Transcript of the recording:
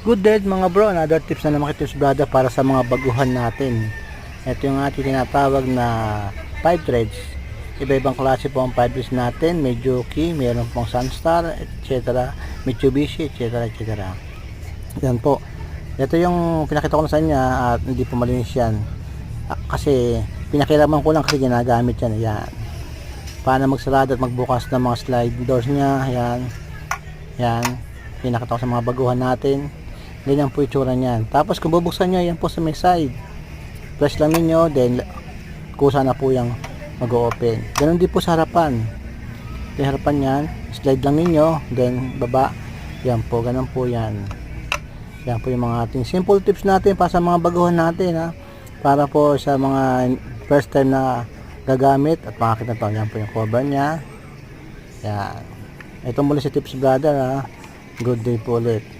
Good day mga bro, another tips na naman Tips Brother para sa mga baguhan natin. Ito yung ating tinatawag na 5 threads. Iba-ibang klase po ang 5 threads natin. May Juki, mayroon pong Sunstar, etc. Mitsubishi, etc. etc. Yan po. Ito yung pinakita ko na sa inyo at hindi po malinis yan. Ah, Kasi pinakiraman ko lang kasi ginagamit yan. Yan. Paano magsarado at magbukas ng mga slide doors niya. Yan. Yan. Pinakita ko sa mga baguhan natin. Ganyan po itsura niyan. Tapos kung bubuksan nyo, yan po sa may side. Press lang ninyo, then kusa na po yung mag-open. Ganon din po sa harapan. Sa harapan yan, slide lang ninyo, then baba. Yan po, ganon po yan. Yan po yung mga ating simple tips natin para sa mga baguhan natin ha. Para po sa mga first time na gagamit at makakita to. Yan po yung cover niya. Yan. Ito muli si Tips Brother ha. Good day po ulit.